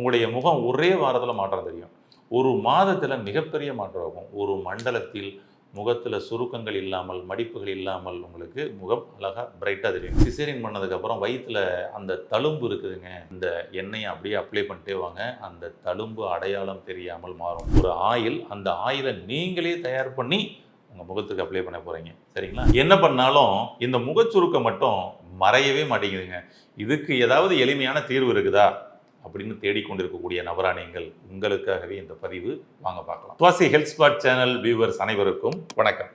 உங்களுடைய முகம் ஒரே வாரத்தில் மாற்றம் தெரியும். ஒரு மாதத்தில் மிகப்பெரிய மாற்றம் ஆகும். ஒரு மண்டலத்தில் முகத்தில் சுருக்கங்கள் இல்லாமல் மடிப்புகள் இல்லாமல் உங்களுக்கு முகம் அழகாக பிரைட்டாக தெரியும். சிசேரியன் பண்ணதுக்கப்புறம் வயிற்றில் அந்த தழும்பு இருக்குதுங்க. இந்த எண்ணெயை அப்படியே அப்ளை பண்ணிட்டே வாங்க. அந்த தழும்பு அடையாளம் தெரியாமல் மாறும். ஒரு ஆயில் அந்த ஆயிலை நீங்களே தயார் பண்ணி உங்கள் முகத்துக்கு அப்ளை பண்ண போகிறீங்க சரிங்களா? என்ன பண்ணாலும் இந்த முகச்சுருக்கம் மட்டும் மறையவே மாட்டேங்குதுங்க. இதுக்கு ஏதாவது எளிமையான தீர்வு இருக்குதா? அப்படின்னு தேடிக்கொண்டிருக்கக்கூடிய நபரா நீங்கள் உங்களுக்காகவே இந்த பதிவு. வாங்க பார்க்கலாம். துவாசி ஹெல்த் ஸ்பாட் சேனல் வியூவர்ஸ் அனைவருக்கும் வணக்கம்.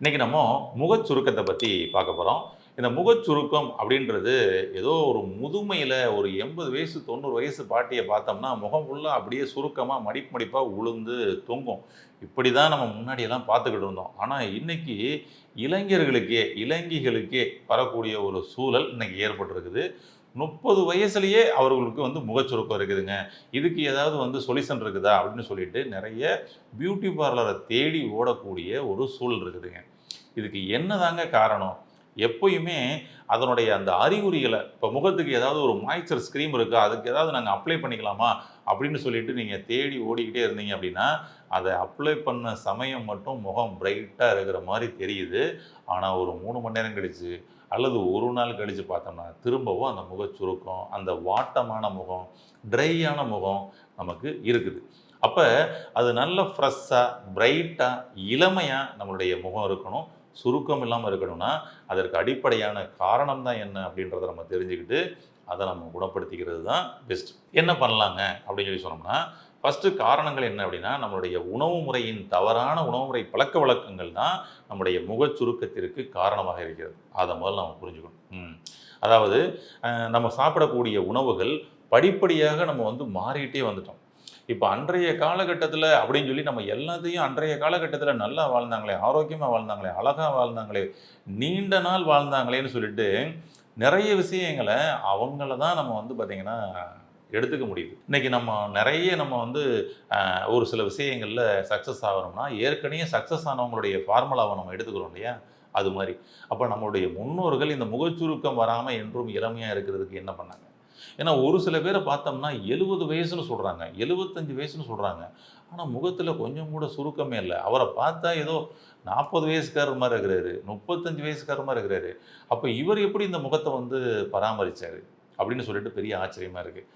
இன்னைக்கு நம்ம முகச்சுருக்கத்தை பற்றி பார்க்க போகிறோம் இந்த முகச்சுருக்கம் அப்படின்றது ஏதோ ஒரு முதுமையில் ஒரு எண்பது வயசு தொண்ணூறு வயசு பாட்டியை பார்த்தோம்னா முகம் ஃபுல்லாக அப்படியே சுருக்கமாக மடிப்பு மடிப்பாக உளுந்து தொங்கும். இப்படி தான் நம்ம முன்னாடியெல்லாம் பார்த்துக்கிட்டு இருந்தோம். ஆனால் இன்னைக்கு இளைஞர்களுக்கே இளைஞர்களுக்கே வரக்கூடிய ஒரு சூழல் இன்னைக்கு ஏற்பட்டிருக்குது. முப்பது வயசுலேயே அவர்களுக்கு வந்து முகச்சுருக்கம் இருக்குதுங்க. இதுக்கு ஏதாவது வந்து சொல்யூஷன் இருக்குதா அப்படின்னு சொல்லிட்டு நிறைய பியூட்டி பார்லரை தேடி ஓடக்கூடிய ஒரு சூழல் இருக்குதுங்க. இதுக்கு என்னதாங்க காரணம்? எப்பயுமே அதனுடைய அந்த அறிகுறிகளை இப்போ முகத்துக்கு ஏதாவது ஒரு மாய்ச்சர் ஸ்க்ரீம் இருக்கா அதுக்கு ஏதாவது நாங்கள் அப்ளை பண்ணிக்கலாமா அப்படின்னு சொல்லிட்டு நீங்கள் தேடி ஓடிக்கிட்டே இருந்தீங்க அப்படின்னா அதை அப்ளை பண்ண சமயம் மட்டும் முகம் பிரைட்டாக இருக்கிற மாதிரி தெரியுது. ஆனால் ஒரு மூணு மணி நேரம் கழிச்சு அல்லது ஒரு நாள் கழித்து பார்த்தோம்னா திரும்பவும் அந்த முகச்சுருக்கம் அந்த வாட்டமான முகம் ட்ரையான முகம் நமக்கு இருக்குது. அப்போ அது நல்ல ஃப்ரெஷ்ஷாக பிரைட்டாக இளமையாக நம்மளுடைய முகம் இருக்கணும். சுருக்கம் இல்லாமல் இருக்கணும்னா அதற்கு அடிப்படையான காரணம் தான் என்ன அப்படின்றத நம்ம தெரிஞ்சுக்கிட்டு அதை நம்ம குணப்படுத்திக்கிறது தான் பெஸ்ட் என்ன பண்ணலாங்க அப்படின்னு சொல்லி சொன்னோம்னா ஃபஸ்ட்டு காரணங்கள் என்ன அப்படின்னா நம்மளுடைய உணவு முறையின் தவறான உணவு முறை பழக்க வழக்கங்கள் தான் நம்முடைய முகச் சுருக்கத்திற்கு காரணமாக இருக்கிறது. அதை முதல்ல நம்ம புரிஞ்சுக்கணும். அதாவது நம்ம சாப்பிடக்கூடிய உணவுகள் படிப்படியாக நம்ம வந்து மாறிக்கிட்டே வந்துட்டோம். இப்போ அன்றைய காலகட்டத்தில் அப்படின்னு சொல்லி நம்ம எல்லாத்தையும் அன்றைய காலகட்டத்தில் நல்லா வாழ்ந்தாங்களே ஆரோக்கியமாக வாழ்ந்தாங்களே அழகாக வாழ்ந்தாங்களே நீண்ட நாள் வாழ்ந்தாங்களேன்னு சொல்லிட்டு நிறைய விஷயங்களை அவங்கள தான் நம்ம வந்து பார்த்திங்கன்னா எடுத்துக்க முடியுது. இன்னைக்கு நம்ம நிறைய நம்ம வந்து ஒரு சில விஷயங்களில் சக்ஸஸ் ஆகிறோம்னா ஏற்கனவே சக்ஸஸ் ஆனவங்களுடைய ஃபார்முலாவை நம்ம எடுத்துக்கிறோம் இல்லையா? அது மாதிரி. அப்போ நம்மளுடைய முன்னோர்கள் இந்த முகச்சுருக்கம் வராமல் என்றும் இளமையாக இருக்கிறதுக்கு என்ன பண்ணாங்க? ஏன்னா ஒரு சில பேரை பார்த்தோம்னா எழுபது வயசுன்னு சொல்கிறாங்க எழுபத்தஞ்சு வயசுன்னு சொல்கிறாங்க ஆனால் முகத்தில் கொஞ்சம் கூட சுருக்கமே இல்லை. அவரை பார்த்தா ஏதோ நாற்பது வயசுக்காரர் மாதிரி இருக்கிறாரு முப்பத்தஞ்சு வயசுக்காரர் மாதிரி இருக்கிறாரு. அப்போ இவர் எப்படி இந்த முகத்தை வந்து பராமரித்தார் அப்படின்னு சொல்லிட்டு பெரிய ஆச்சரியமாக இருக்குது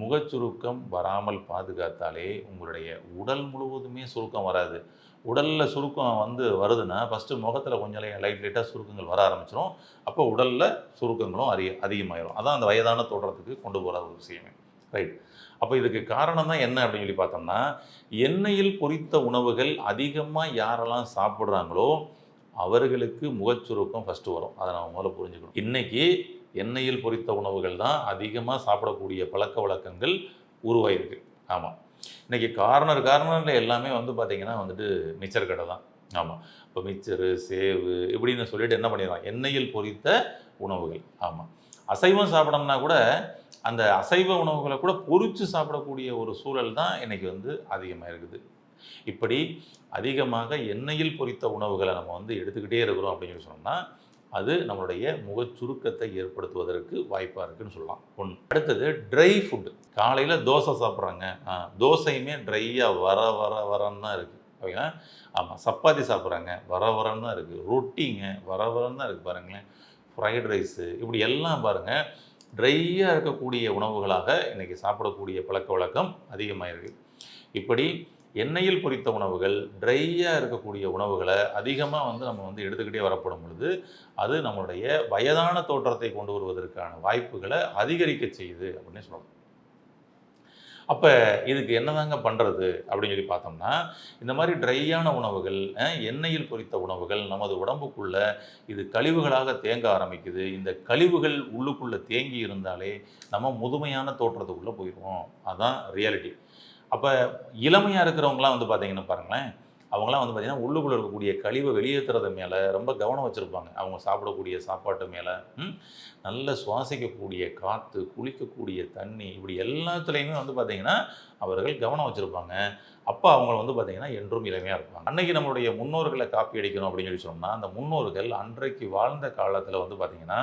முகச்சுருக்கம் வராமல் பாதுகாத்தாலே உங்களுடைய உடல் முழுவதுமே சுருக்கம் வராது. உடலில் சுருக்கம் வந்து வருதுன்னா ஃபஸ்ட்டு முகத்தில் கொஞ்சம் லைட் லைட்டாக சுருக்கங்கள் வர ஆரம்பிச்சிடும் அப்போ உடலில் சுருக்கங்களும் அதிக அதிகமாயிடும் அதான் அந்த வயதான தோற்றத்துக்கு கொண்டு போகிற ஒரு விஷயமே. ரைட் அப்போ இதுக்கு காரணம் தான் என்ன அப்படின்னு சொல்லி பார்த்தோம்னா எண்ணெயில் பொரித்த உணவுகள் அதிகமாக யாரெல்லாம் சாப்பிட்றாங்களோ அவர்களுக்கு முகச்சுருக்கம் ஃபஸ்ட்டு வரும். அதை நம்ம முதல்ல புரிஞ்சுக்கணும். இன்றைக்கி எண்ணெயில் பொரித்த உணவுகள் தான் அதிகமாக சாப்பிடக்கூடிய பழக்க வழக்கங்கள் உருவாயிருக்கு. ஆமாம் இன்றைக்கி கார்னர் கார்னரில் எல்லாமே வந்து பார்த்திங்கன்னா வந்துட்டு மிச்சர் கடை தான். ஆமாம் இப்போ மிச்சரு சேவு இப்படின்னு சொல்லிட்டு என்ன பண்ணிடுறான் எண்ணெயில் பொரித்த உணவுகள். ஆமாம் அசைவம் சாப்பிடணும்னா கூட அந்த அசைவ உணவுகளை கூட பொரித்து சாப்பிடக்கூடிய ஒரு சூழல் தான் இன்னைக்கு வந்து அதிகமாக இருக்குது. இப்படி அதிகமாக எண்ணெயில் பொரித்த உணவுகளை நம்ம வந்து எடுத்துக்கிட்டே இருக்கிறோம் அப்படின்னு சொல்லி சொன்னோம்னா அது நம்மளுடைய முகச்சுருக்கத்தை ஏற்படுத்துவதற்கு வாய்ப்பாக இருக்குன்னு சொல்லலாம். ஒன்று அடுத்தது ட்ரை ஃபுட்டு காலையில் தோசை சாப்பிட்றாங்க. ஆ, தோசையுமே ட்ரையாக வர வர வரன்னு தான் இருக்குது ஓகேங்களா ஆமாம் சப்பாத்தி சாப்பிட்றாங்க. வர வரன்னு தான் இருக்குது ரொட்டிங்க வர வரன்னு தான் இருக்குது பாருங்களேன். ஃப்ரைட் ரைஸு இப்படி எல்லாம் பாருங்கள் ட்ரையாக இருக்கக்கூடிய உணவுகளாக இன்றைக்கி சாப்பிடக்கூடிய பழக்க வழக்கம் அதிகமாக இருக்குது இப்படி எண்ணெயில் பொரித்த உணவுகள் ட்ரையாக இருக்கக்கூடிய உணவுகளை அதிகமாக வந்து நம்ம வந்து எடுத்துக்கிட்டே வரப்படும் பொழுது அது நம்மளுடைய வயதான தோற்றத்தை கொண்டு வருவதற்கான வாய்ப்புகளை அதிகரிக்க செய்யுது அப்படின்னு சொல்லலாம் அப்போ இதுக்கு என்னதாங்க பண்ணுறது அப்படின்னு சொல்லி பார்த்தோம்னா இந்த மாதிரி ட்ரையான உணவுகள் எண்ணெயில் பொரித்த உணவுகள் நமது உடம்புக்குள்ள இது கழிவுகளாக தேங்க ஆரம்பிக்குது. இந்த கழிவுகள் உள்ளுக்குள்ளே தேங்கி இருந்தாலே நம்ம முதுமையான தோற்றத்துக்குள்ளே போயிடுவோம் அதுதான் ரியாலிட்டி அப்போ இளமையாக இருக்கிறவங்களாம் வந்து பார்த்தீங்கன்னா பாருங்களேன் அவங்களாம் வந்து பார்த்தீங்கன்னா உள்ளுக்குள்ளே இருக்கக்கூடிய கழிவை வெளியேற்றுறது மேலே ரொம்ப கவனம் வச்சுருப்பாங்க. அவங்க சாப்பிடக்கூடிய சாப்பாட்டு மேலே நல்ல சுவாசிக்கக்கூடிய காற்று குளிக்கக்கூடிய தண்ணி இப்படி எல்லாத்துலேயுமே வந்து பார்த்திங்கன்னா அவர்கள் கவனம் வச்சுருப்பாங்க. அப்போ அவங்க வந்து பார்த்திங்கன்னா என்றும் இளமையாக இருப்பாங்க. அன்றைக்கி நம்மளுடைய முன்னோர்களை காப்பி அடிக்கணும் அப்படின்னு சொல்லி சொன்னோம்னா அந்த முன்னோர்கள் அன்றைக்கு வாழ்ந்த காலத்தில் வந்து பார்த்திங்கன்னா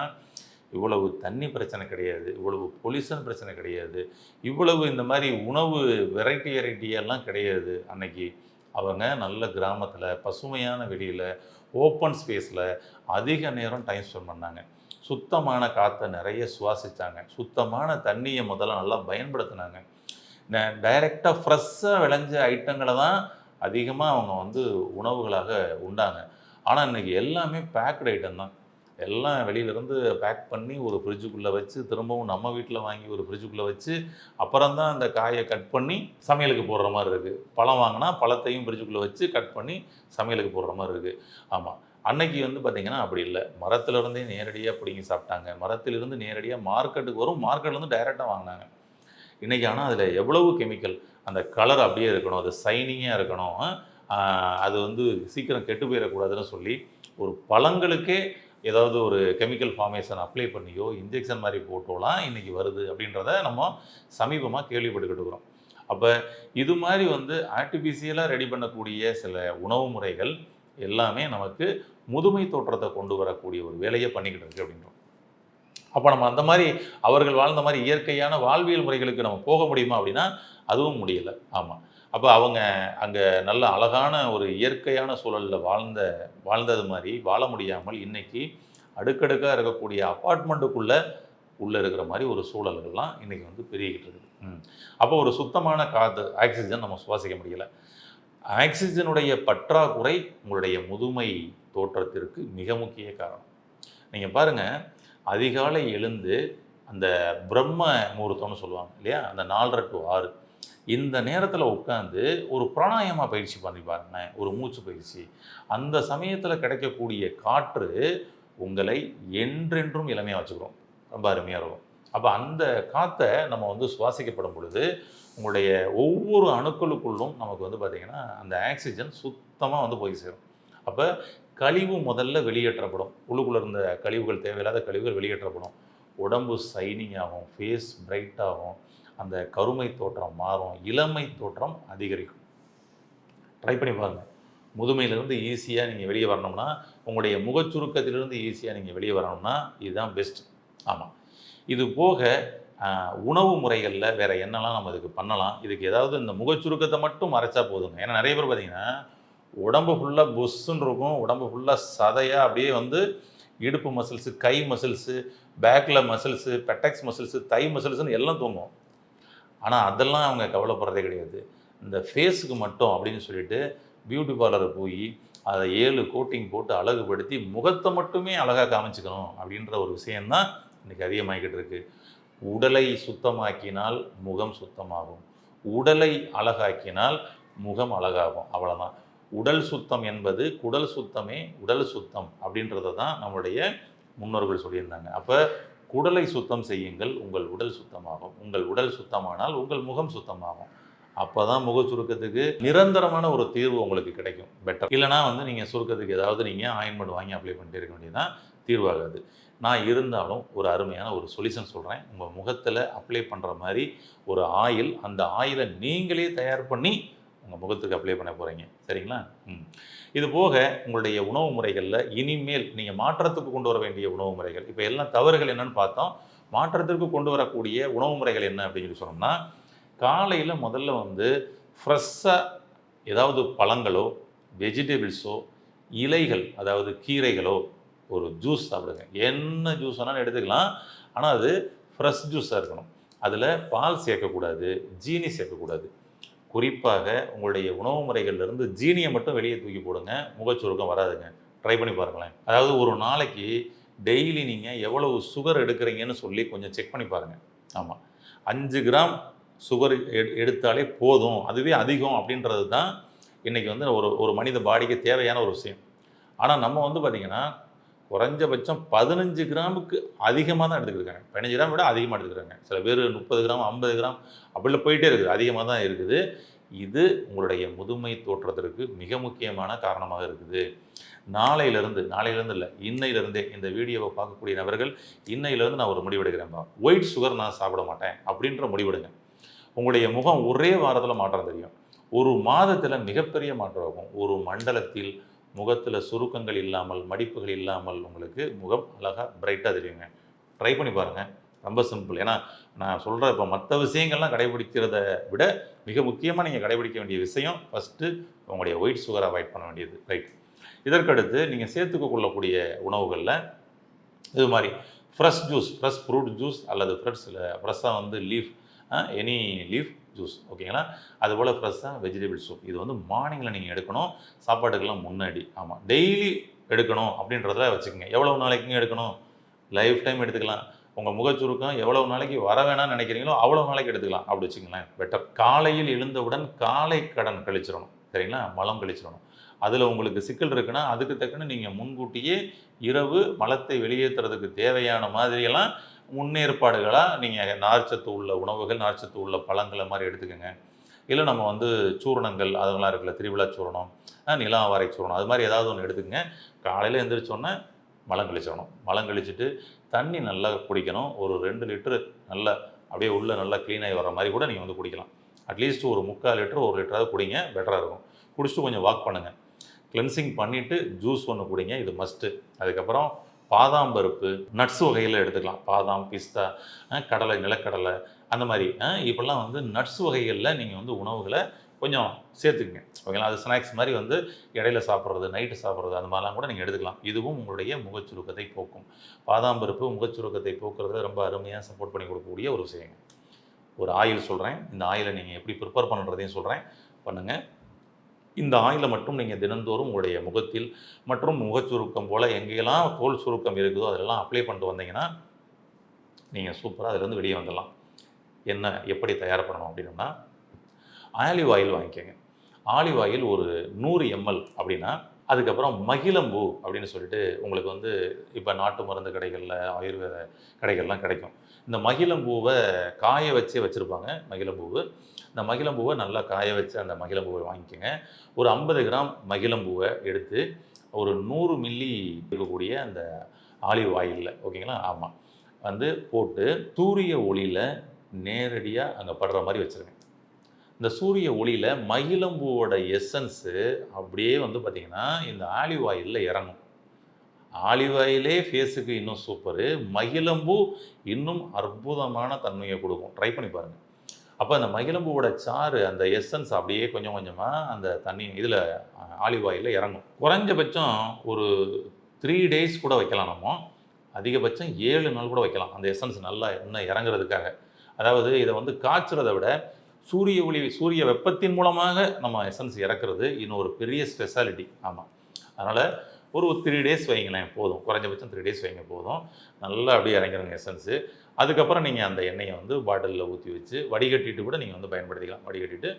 இவ்வளவு தண்ணி பிரச்சனை கிடையாது இவ்வளவு பொல்யூஷன் பிரச்சனை கிடையாது இவ்வளவு இந்த மாதிரி உணவு வெரைட்டி வெரைட்டியெல்லாம் கிடையாது. அன்னைக்கு அவங்க நல்ல கிராமத்தில் பசுமையான வெளியில் ஓப்பன் ஸ்பேஸில் அதிக நேரம் டைம் ஸ்பெண்ட் பண்ணாங்க. சுத்தமான காற்றை நிறைய சுவாசித்தாங்க சுத்தமான தண்ணியை முதல்ல நல்லா பயன்படுத்தினாங்க. டைரெக்டாக ஃப்ரெஷ்ஷாக விளைஞ்ச ஐட்டங்களை தான் அதிகமாக அவங்க வந்து உணவுகளாக உண்டாங்க. ஆனால் இன்னைக்கு எல்லாமே பேக்டு ஐட்டம் தான். எல்லாம் வெளியிலேருந்து பேக் பண்ணி ஒரு ஃப்ரிட்ஜுக்குள்ளே வச்சு திரும்பவும் நம்ம வீட்டில் வாங்கி ஒரு ஃப்ரிட்ஜுக்குள்ளே வச்சு அப்புறம் தான் அந்த காயை கட் பண்ணி சமையலுக்கு போடுற மாதிரி இருக்குது பழம் வாங்கினா பழத்தையும் ஃப்ரிட்ஜுக்குள்ளே வச்சு கட் பண்ணி சமையலுக்கு போடுற மாதிரி இருக்குது ஆமாம் அன்னைக்கு வந்து பார்த்திங்கன்னா அப்படி இல்லை. மரத்துலேருந்தே நேரடியாக பிடிங்கி சாப்பிட்டாங்க. மரத்திலிருந்து நேரடியாக மார்க்கெட்டுக்கு வரும். மார்க்கெட்லேருந்து டைரெக்டாக வாங்கினாங்க. இன்றைக்கி ஆனால் அதில் எவ்வளவு கெமிக்கல் அந்த கலர் அப்படியே இருக்கணும். அது சைனிங்காக இருக்கணும். அது வந்து சீக்கிரம் கெட்டு போயிடக்கூடாதுன்னு சொல்லி ஒரு பழங்களுக்கே ஏதாவது ஒரு கெமிக்கல் ஃபார்மேஷன் அப்ளை பண்ணியோ இன்ஜெக்ஷன் மாதிரி போட்டோலாம் இன்றைக்கி வருது அப்படின்றத நம்ம சமீபமாக கேள்விப்பட்டுக்கிட்டு இருக்கிறோம். அப்போ இது மாதிரி வந்து ஆர்டிஃபிஷியலாக ரெடி பண்ணக்கூடிய சில உணவு முறைகள் எல்லாமே நமக்கு முதுமை தோற்றத்தை கொண்டு வரக்கூடிய ஒரு வேலையை பண்ணிக்கிட்டு இருக்கு அப்படின்றோம். அப்போ நம்ம அந்த மாதிரி அவர்கள் வாழ்ந்த மாதிரி இயற்கையான வாழ்வியல் முறைகளுக்கு நம்ம போக முடியுமா அப்படின்னா அதுவும் முடியலை. ஆமாம் அப்போ அவங்க அங்கே நல்ல அழகான ஒரு இயற்கையான சூழலில் வாழ்ந்த வாழ்ந்தது மாதிரி வாழ முடியாமல் இன்றைக்கி அடுக்கடுக்காக இருக்கக்கூடிய அப்பார்ட்மெண்ட்டுக்குள்ளே உள்ளே இருக்கிற மாதிரி ஒரு சூழல்கள்லாம் இன்றைக்கி வந்து பெருகிட்டு இருக்குது. ம். அப்போ ஒரு சுத்தமான காற்று ஆக்சிஜன் நம்ம சுவாசிக்க முடியலை. ஆக்சிஜனுடைய பற்றாக்குறை உங்களுடைய முதுமை தோற்றத்திற்கு மிக முக்கிய காரணம். நீங்கள் பாருங்கள் அதிகாலை எழுந்து அந்த பிரம்ம முகூர்த்தம்னு சொல்லுவாங்க இல்லையா? அந்த நாலரை டு ஆறு. இந்த நேரத்தில் உட்காந்து ஒரு பிராணாயாம பயிற்சி பண்ணி பாருங்களேன் ஒரு மூச்சு பயிற்சி. அந்த சமயத்தில் கிடைக்கக்கூடிய காற்று உங்களை என்றென்றும் இளமையாக வச்சுக்கிறோம் ரொம்ப அருமையாக இருக்கும். அப்போ அந்த காற்றை நம்ம வந்து சுவாசிக்கப்படும் பொழுது உங்களுடைய ஒவ்வொரு அணுக்களுக்குள்ளும் நமக்கு வந்து பார்த்திங்கன்னா அந்த ஆக்சிஜன் சுத்தமாக வந்து போய் சேரும். அப்போ கழிவு முதல்ல வெளியேற்றப்படும். உள்ளுக்குள்ளே இருந்த கழிவுகள் தேவையில்லாத கழிவுகள் வெளியேற்றப்படும். உடம்பு சைனிங் ஆகும் ஃபேஸ் பிரைட் ஆகும். அந்த கருமை தோற்றம் மாறும் இளமை தோற்றம் அதிகரிக்கும். ட்ரை பண்ணி பாருங்கள் முதுமையிலிருந்து ஈஸியாக நீங்கள் வெளியே வரணும்னா உங்களுடைய முகச்சுருக்கத்திலிருந்து ஈஸியாக நீங்கள் வெளியே வரணும்னா இதுதான் பெஸ்ட் ஆமாம் இது போக உணவு முறைகளில் வேறு என்னெல்லாம் நம்ம இதுக்கு பண்ணலாம்? இதுக்கு ஏதாவது இந்த முகச்சுருக்கத்தை மட்டும் மறைச்சா போதுங்க. ஏன்னா நிறைய பேர் பார்த்தீங்கன்னா உடம்பு ஃபுல்லாக பொஸ்ஸுன்னு இருக்கும். உடம்பு ஃபுல்லாக சதையாக அப்படியே வந்து இடுப்பு மசில்ஸு கை மசில்ஸு பேக்கில் மசில்ஸு பெட்டக்ஸ் மசில்ஸு தை மசில்ஸ்னு எல்லாம் தூங்கும். ஆனால் அதெல்லாம் அவங்க கவலைப்படுறதே கிடையாது. இந்த ஃபேஸுக்கு மட்டும் அப்படின்னு சொல்லிட்டு பியூட்டி பார்லர் போய் அதை ஏழு கோட்டிங் போட்டு அழகுபடுத்தி முகத்தை மட்டுமே அழகாக காமிச்சுக்கணும் அப்படின்ற ஒரு விஷயந்தான் இன்றைக்கி அதிகமாகிக்கிட்டு இருக்குது உடலை சுத்தமாக்கினால் முகம் சுத்தமாகும். உடலை அழகாக்கினால் முகம் அழகாகும். அவ்வளோதான் உடல் சுத்தம் என்பது குடல் சுத்தமே உடல் சுத்தம் அப்படின்றத தான் நம்முடைய முன்னோர்கள் சொல்லியிருந்தாங்க. அப்போ குடலை சுத்தம் செய்யுங்கள் உங்கள் உடல் சுத்தமாகும். உங்கள் உடல் சுத்தமானால் உங்கள் முகம் சுத்தமாகும். அப்போ தான் முக சுருக்கத்துக்கு நிரந்தரமான ஒரு தீர்வு உங்களுக்கு கிடைக்கும். பெட்டர் இல்லைனா வந்து நீங்கள் சுருக்கத்துக்கு ஏதாவது நீங்கள் ஆயின்மெண்ட் வாங்கி அப்ளை பண்ணிட்டு இருக்க வேண்டியதுதான் தீர்வாகாது. நான் இருந்தாலும் ஒரு அருமையான ஒரு சொல்யூஷன் சொல்கிறேன் உங்கள் முகத்தில் அப்ளை பண்ணுற மாதிரி ஒரு ஆயில் அந்த ஆயிலை நீங்களே தயார் பண்ணி உங்கள் முகத்துக்கு அப்ளை பண்ண போகிறீங்க சரிங்களா? ம். இது போக உங்களுடைய உணவு முறைகளில் இனிமேல் நீங்கள் மாற்றத்துக்கு கொண்டு வர வேண்டிய உணவு முறைகள். இப்போ எல்லாம் தவறுகள் என்னன்னு பார்த்தோம். மாற்றத்திற்கு கொண்டு வரக்கூடிய உணவு முறைகள் என்ன அப்படின்னு சொல்லி சொன்னோம்னா காலையில் முதல்ல வந்து ஃப்ரெஷ்ஷாக ஏதாவது பழங்களோ வெஜிடபிள்ஸோ இலைகள் அதாவது கீரைகளோ ஒரு ஜூஸ் சாப்பிடுங்க. என்ன ஜூஸ் வேணாலும் எடுத்துக்கலாம். ஆனால் அது ஃப்ரெஷ் ஜூஸாக இருக்கணும். அதில் பால் சேர்க்கக்கூடாது ஜீனி சேர்க்கக்கூடாது. குறிப்பாக உங்களுடைய உணவு முறைகள்லேருந்து ஜீனியை மட்டும் வெளியே தூக்கி போடுங்க முகச்சுருக்கம் வராதுங்க. ட்ரை பண்ணி பாருங்களேன். அதாவது ஒரு நாளைக்கு டெய்லி நீங்கள் எவ்வளவு சுகர் எடுக்கிறீங்கன்னு சொல்லி கொஞ்சம் செக் பண்ணி பாருங்கள் ஆமாம் அஞ்சு கிராம் சுகர் எடு எடுத்தாலே போதும். அதுவே அதிகம் அப்படின்றது தான் இன்றைக்கி வந்து ஒரு ஒரு மனித பாடிக்கு தேவையான ஒரு விஷயம். ஆனால் நம்ம வந்து பார்த்திங்கன்னா குறைஞ்சபட்சம் பதினஞ்சு கிராமுக்கு அதிகமாக தான் எடுத்துக்கிருக்காங்க. பதினஞ்சு கிராம் விட அதிகமாக எடுத்துக்கிறாங்க சில பேர் முப்பது கிராம் ஐம்பது கிராம் அப்படிலாம் போயிட்டே இருக்குது. அதிகமாக தான் இருக்குது. இது உங்களுடைய முதுமை தோற்றத்திற்கு மிக முக்கியமான காரணமாக இருக்குது. நாளையிலிருந்து நாளையிலேருந்து இல்லை இன்னையிலேருந்தே இந்த வீடியோவை பார்க்கக்கூடிய நபர்கள் இன்னையிலேருந்து நான் ஒரு முடிவெடுக்கிறேன்ப்பா ஒயிட் சுகர் நான் சாப்பிட மாட்டேன் அப்படின்ற முடிவெடுங்க. உங்களுடைய முகம் ஒரே வாரத்தில் மாற்றம் தெரியும். ஒரு மாதத்தில் மிகப்பெரிய மாற்றம் ஆகும் ஒரு மண்டலத்தில் முகத்தில் சுருக்கங்கள் இல்லாமல் மடிப்புகள் இல்லாமல் உங்களுக்கு முகம் அழகாக பிரைட்டாக தெரியுங்க. ட்ரை பண்ணி பாருங்கள் ரொம்ப சிம்பிள் ஏன்னா நான் சொல்கிற இப்போ மற்ற விஷயங்கள்லாம் கடைபிடிக்கிறத விட மிக முக்கியமாக நீங்கள் கடைபிடிக்க வேண்டிய விஷயம் ஃபஸ்ட்டு உங்களுடைய ஒயிட் சுகர் அவாய்ட் பண்ண வேண்டியது. ரைட் இதற்கடுத்து நீங்கள் சேர்த்துக்க கொள்ளக்கூடிய உணவுகளில் இது மாதிரி fresh juice fresh fruit juice அல்லது ஃப்ரெஷ்ஷில் ஃப்ரெஷ்ஷாக வந்து லீஃப் எனி லீஃப் ஜூஸ் ஓகேங்களா? அதுபோல் ஃப்ரெஷ்ஷாக வெஜிடபிள் சூப். இது வந்து மார்னிங்கில் நீங்கள் எடுக்கணும். சாப்பாட்டுக்கெல்லாம் முன்னாடி. ஆமாம் டெய்லி எடுக்கணும் அப்படின்றத வச்சுக்கோங்க. எவ்வளவு நாளைக்குங்க எடுக்கணும்? லைஃப் டைம் எடுத்துக்கலாம். உங்கள் முகச்சுருக்கம் எவ்வளவு நாளைக்கு வர வேணாம்னு நினைக்கிறீங்களோ அவ்வளோ நாளைக்கு எடுத்துக்கலாம். அப்படி வச்சுங்களேன் பெட்டர் காலையில் எழுந்தவுடன் காலை கடன் கழிச்சிடணும். சரிங்களா? மலம் கழிச்சிடணும். அதில் உங்களுக்கு சிக்கல் இருக்குன்னா அதுக்கு தக்கன நீங்கள் முன்கூட்டியே இரவு மலத்தை வெளியேற்றுறதுக்கு தேவையான மாதிரியெல்லாம் முன்னேற்பாடுகளாக நீங்கள் நார்ச்சத்து உள்ள உணவுகள் நார்ச்சத்து உள்ள பழங்களை மாதிரி எடுத்துக்கோங்க. இல்லை நம்ம வந்து சூரணங்கள் அதெல்லாம் இருக்குல்ல திருவிழா சூரணம் நிலாவாரை சூரணம் அது மாதிரி ஏதாவது ஒன்று எடுத்துக்கங்க. காலையில் எழுந்திரிச்சோன்னே மலம் கழிச்சிடணும். மலம் கழிச்சிட்டு தண்ணி நல்லா குடிக்கணும். ஒரு ரெண்டு லிட்டரு நல்லா அப்படியே உள்ளே நல்லா க்ளீனாகி வர மாதிரி கூட நீங்கள் வந்து குடிக்கலாம். அட்லீஸ்ட் ஒரு முக்கால் லிட்டர் ஒரு லிட்டராவது குடிங்க பெட்டராக இருக்கும். குடிச்சிட்டு கொஞ்சம் வாக் பண்ணுங்கள் கிளென்சிங் பண்ணிவிட்டு ஜூஸ் ஒன்று குடிங்க இது மஸ்ட்டு அதுக்கப்புறம் பாதாம் பருப்பு நட்ஸ் வகையில் எடுத்துக்கலாம். பாதாம் பிஸ்தா கடலை நிலக்கடலை அந்த மாதிரி. இப்போல்லாம் இப்பெல்லாம் வந்து நட்ஸ் வகைகளில் நீங்கள் வந்து உணவுகளை கொஞ்சம் சேர்த்துக்குங்க. ஓகேங்களா? அது ஸ்நாக்ஸ் மாதிரி வந்து இடையில சாப்பிட்றது நைட்டு சாப்பிட்றது அந்த மாதிரிலாம் கூட நீங்கள் எடுத்துக்கலாம். இதுவும் உங்களுடைய முகச்சுருக்கத்தை போக்கும். பாதாம் பருப்பு முகச்சுருக்கத்தை போக்குறதுல ரொம்ப அருமையாக சப்போர்ட் பண்ணி கொடுக்கக்கூடிய ஒரு விஷயங்க. ஒரு ஆயில் சொல்கிறேன் இந்த ஆயிலை நீங்கள் எப்படி ப்ரிப்பேர் பண்ணுறதையும் சொல்கிறேன் பண்ணுங்கள் இந்த ஆயிலை மட்டும் நீங்கள் தினந்தோறும் உங்களுடைய முகத்தில் மற்றும் முகச்சுருக்கம் போல் எங்கெல்லாம் தோல் சுருக்கம் இருக்குதோ அதெல்லாம் அப்ளை பண்ணிட்டு வந்தீங்கன்னா நீங்கள் சூப்பராக அதுலேருந்து வெளியே வந்துடலாம். என்ன எப்படி தயார் பண்ணணும் அப்படின்னா ஆலிவ் ஆயில் வாங்கிக்கோங்க. ஆலிவ் ஆயில் ஒரு நூறு எம்எல் அப்படின்னா அதுக்கப்புறம் மகிழம்பூ அப்படின்னு சொல்லிட்டு உங்களுக்கு வந்து இப்போ நாட்டு மருந்து கடைகளில் ஆயுர்வேத கடைகள்லாம் கிடைக்கும். இந்த மகிழம்பூவை காய வச்சே வச்சுருப்பாங்க மகிழம்பூவு. இந்த மகிழம்பூவை நல்லா காய வச்சு அந்த மகிழம்பூவை வாங்கிக்கோங்க. ஒரு ஐம்பது கிராம் மகிழம்பூவை எடுத்து ஒரு நூறு மில்லி இருக்கக்கூடிய அந்த ஆலிவ் ஆயிலில் ஓகேங்களா? ஆமாம் வந்து போட்டு சூரிய ஒளியில் நேரடியாக அங்கே படுற மாதிரி வச்சுருங்க. இந்த சூரிய ஒளியில் மகிழம்பூவோட எசன்ஸு அப்படியே வந்து பார்த்திங்கன்னா இந்த ஆலிவ் ஆயிலில் இறங்கும். ஆலிவ் ஆயிலே ஃபேஸுக்கு இன்னும் சூப்பரு. மகிழம்பூ இன்னும் அற்புதமான தன்மையை கொடுக்கும். ட்ரை பண்ணி பாருங்கள் அப்போ அந்த மகிழம்பூவோட சாறு அந்த எசன்ஸ் அப்படியே கொஞ்சம் கொஞ்சமாக அந்த தண்ணி இதில் ஆலிவ் ஆயிலில் இறங்கும். குறைஞ்சபட்சம் ஒரு த்ரீ டேஸ் கூட வைக்கலாம் நம்ம. அதிகபட்சம் ஏழு நாள் கூட வைக்கலாம். அந்த எசன்ஸ் நல்லா இன்னும் இறங்குறதுக்காக. அதாவது இதை வந்து காய்ச்சுறதை விட சூரிய ஒளி சூரிய வெப்பத்தின் மூலமாக நம்ம எசன்ஸ் இறக்குறது இன்னும் ஒரு பெரிய ஸ்பெஷாலிட்டி ஆமாம் அதனால் ஒரு த்ரீ டேஸ் வைங்களேன் போதும். குறைஞ்சபட்சம் த்ரீ டேஸ் வைங்க போதும். நல்லா அப்படியே இறங்கிருங்க எசன்ஸு அதுக்கப்புறம் நீங்கள் அந்த எண்ணெயை வந்து பாட்டிலில் ஊற்றி வச்சு வடிகட்டிட்டு கூட நீங்கள் வந்து பயன்படுத்திக்கலாம். வடிகட்டிட்டு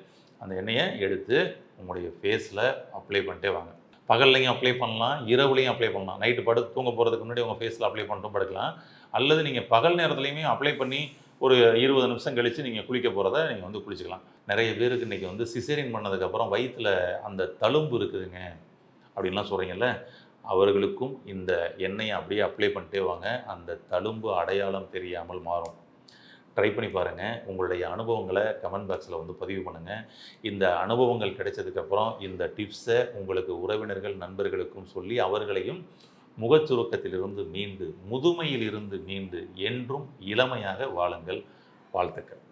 அந்த எண்ணெயை எடுத்து உங்களுடைய ஃபேஸில் அப்ளை பண்ணிட்டே வாங்க. பகல்லையும் அப்ளை பண்ணலாம் இரவுலையும் அப்ளை பண்ணலாம். நைட்டு படுத்து தூங்க போகிறதுக்கு முன்னாடி உங்கள் ஃபேஸில் அப்ளை பண்ணிட்டும் படுக்கலாம். அல்லது நீங்கள் பகல் நேரத்துலையுமே அப்ளை பண்ணி ஒரு இருபது நிமிஷம் கழித்து நீங்கள் குளிக்க போகிறத நீங்கள் வந்து குளிச்சுக்கலாம். நிறைய பேருக்கு இன்றைக்கி வந்து சிசேரியன் பண்ணதுக்கப்புறம் வயிற்றில் அந்த தழும்பு இருக்குதுங்க அப்படின்லாம் சொல்கிறீங்கல்ல அவர்களுக்கும் இந்த எண்ணெயை அப்படியே அப்ளை பண்ணிட்டே வாங்க. அந்த தழும்பு அடையாளம் தெரியாமல் மாறும். ட்ரை பண்ணி பாருங்கள் உங்களுடைய அனுபவங்களை கமெண்ட் பாக்ஸில் வந்து பதிவு பண்ணுங்கள் இந்த அனுபவங்கள் கிடைச்சதுக்கப்புறம் இந்த டிப்ஸை உங்களுக்கு உறவினர்கள் நண்பர்களுக்கும் சொல்லி அவர்களையும் முகச்சுருக்கத்திலிருந்து மீண்டு முதுமையிலிருந்து மீண்டு என்றும் இளமையாக வாழுங்கள். வாழ்த்துக்கள்.